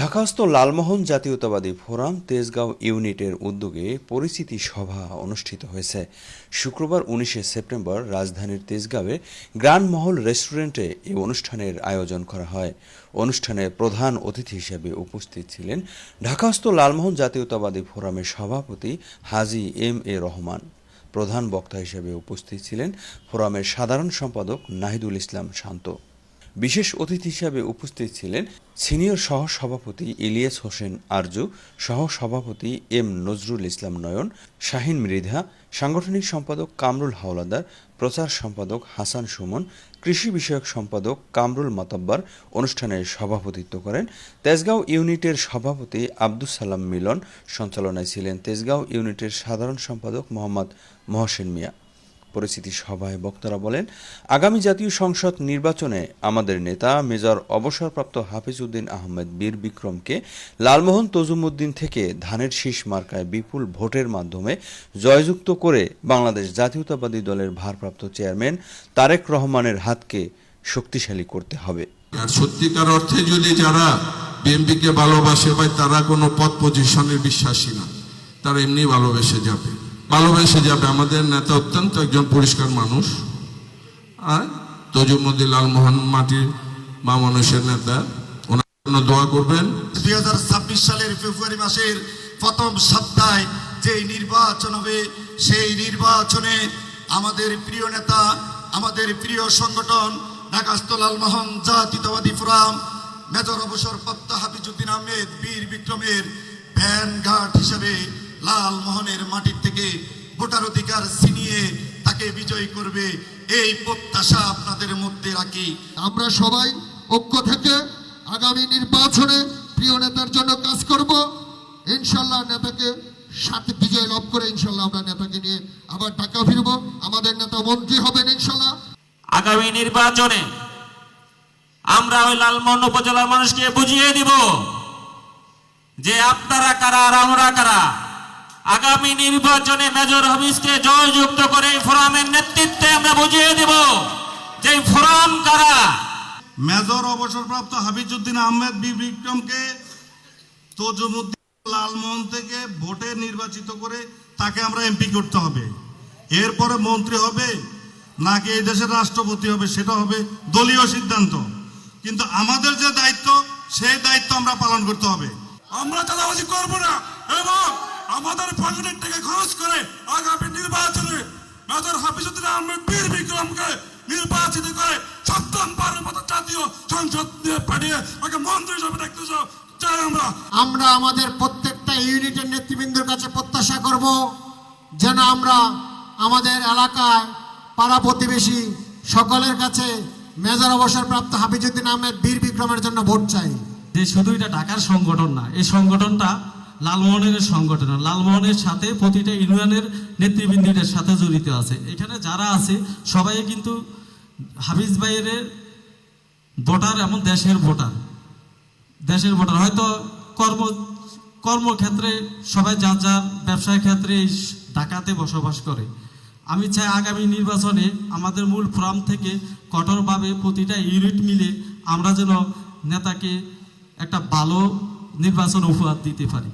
ঢাকাস্থ লালমোহন জাতীয়তাবাদী ফোরাম তেজগাঁও ইউনিটের উদ্যোগে পরিচিতি সভা অনুষ্ঠিত হয়েছে। শুক্রবার উনিশে সেপ্টেম্বর রাজধানীর তেজগাঁওয়ে গ্র্যান্ড মহল রেস্টুরেন্টে এই অনুষ্ঠানের আয়োজন করা হয়। অনুষ্ঠানে প্রধান অতিথি হিসেবে উপস্থিত ছিলেন ঢাকাস্থ লালমোহন জাতীয়তাবাদী ফোরামের সভাপতি হাজি এম এ রহমান। প্রধান বক্তা হিসেবে উপস্থিত ছিলেন ফোরামের সাধারণ সম্পাদক নাহিদুল ইসলাম শান্ত। বিশেষ অতিথি হিসাবে উপস্থিত ছিলেন সিনিয়র সহ সভাপতি ইলিয়াস হোসেন আরজু, সহসভাপতি এম নজরুল ইসলাম নয়ন, শাহিন মৃধা, সাংগঠনিক সম্পাদক কামরুল হাওলাদার, প্রচার সম্পাদক হাসান সুমন, কৃষি বিষয়ক সম্পাদক কামরুল মাতাব্বার অনুষ্ঠানে সভাপতিত্ব করেন। তেজগাঁও ইউনিটের সভাপতি আব্দুস সালাম মিলন সঞ্চালনায় ছিলেন তেজগাঁও ইউনিটের সাধারণ সম্পাদক মোহাম্মদ মহসেন মিয়া। পরিস্থিতি সভায় বক্তারা বলেন, আগামী জাতীয় সংসদ নির্বাচনে আমাদের নেতা মেজর অবসরপ্রাপ্ত হাফিজউদ্দিন আহমেদ বীর বিক্রমকে লালমোহন তজুমুদ্দিন থেকে ধানের শীষ মার্কায় বিপুল ভোটের মাধ্যমে জয়যুক্ত করে বাংলাদেশ জাতীয়তাবাদী দলের ভারপ্রাপ্ত চেয়ারম্যান তারেক রহমানের হাতকে শক্তিশালী করতে হবে। আর সত্যিকার অর্থে যদি যারা বিএনপিকে ভালোবাসে ভাই, তারা কোনো পদ পজিশনের বিশ্বাসী না। তারা এমনি ভালোবেসে যাবে। ভালোবেসে যাবে আমাদের নেতা অত্যন্ত একজন পরিষ্কার মানুষ। আর তজুমুদ্দিন লালমোহন মাটির মা মানুষের নেতা, ওনার সালের ফেব্রুয়ারি মাসের প্রথম সপ্তাহে যেই নির্বাচন হবে, সেই নির্বাচনে আমাদের প্রিয় নেতা, আমাদের প্রিয় সংগঠন লালমোহন ফোরাম হাফিজুদ্দিন আহমেদ, বীর বিক্রমের ভ্যানঘাট হিসেবে লালমোহনের ভোটার অধিকার ছিনিয়ে তাকে বিজয়ী করবে এই প্রত্যাশা আপনাদের মধ্যে রাখি। আমরা সবাই ঐক্য থেকে আগামী নির্বাচনে প্রিয় নেতার জন্য কাজ করব। ইনশাল্লাহ নেতাকে সাথে বিজয় লাভ করে ইনশাল্লাহ আমরা নেতাকে নিয়ে আবার ঢাকা ফিরব। আমাদের নেতা মন্ত্রী হবেন ইনশাল্লাহ। আগামী নির্বাচনে আমরা ওই লালমোহন উপজেলার মানুষকে বুঝিয়ে দিব যে আপনারা কারা আর আমরা কারা। আগামী নির্বাচনে মেজর হাফিজকে জয়যুক্ত করে এই ফোরামের নেতৃত্বে আমরা বুঝিয়ে দিব যে এই ফোরাম কারা? মেজর অবসরপ্রাপ্ত হাফিজউদ্দিন আহমেদ বি. বিক্রমকে তজুমুদ্দিন লালমোহন থেকে ভোটে নির্বাচিত করে তাকে আমরা এমপি করতে হবে। এরপরে মন্ত্রী হবে নাকি এই দেশের রাষ্ট্রপতি হবে সেটা হবে দলীয় সিদ্ধান্ত। কিন্তু আমাদের যে দায়িত্ব সেই দায়িত্ব আমরা পালন করতে হবে। আমরা চাঁদাবাজি করব না এবং আমাদের পকেটের থেকে খরচ করে আগামী নির্বাচনে মেজর হাফিজুদ্দিন আহমেদ বীর বিক্রমকে নির্বাচিত করে সপ্তম বারের মতো জাতীয় সংসদ পাঠিয়ে তাকে মন্ত্রী হিসেবে দেখতে চাই আমরা। আমরা আমাদের প্রত্যেকটা ইউনিটের নেতৃবৃন্দের কাছে প্রত্যাশা করব যেন আমরা আমাদের এলাকায় পাড়া প্রতিবেশী সকলের কাছে মেজর অবসরপ্রাপ্ত হাফিজুদ্দিন আহমেদ বীর বিক্রমের জন্য ভোট চাই। যে শুধু এটা ঢাকার সংগঠন না এই সংগঠনটা লালমোহনের সংগঠন। লালমোহনের সাথে প্রতিটা ইউনিয়নের নেতৃবৃন্দের সাথে জড়িত আছে। এখানে যারা আছে, সবাই কিন্তু হাফিজ ভাইয়ের ভোটার এবং দেশের ভোটার। দেশের ভোটার। হয়তো কর্ম, কর্মক্ষেত্রে সবাই যার যার ব্যবসায় ক্ষেত্রে ঢাকাতে বসবাস করে। আমি চাই আগামী নির্বাচনে আমাদের মূল ফোরাম থেকে কঠোরভাবে প্রতিটা ইউনিট মিলে আমরা যেন নেতাকে একটা ভালো নির্বাচন উপহার দিতে পারি।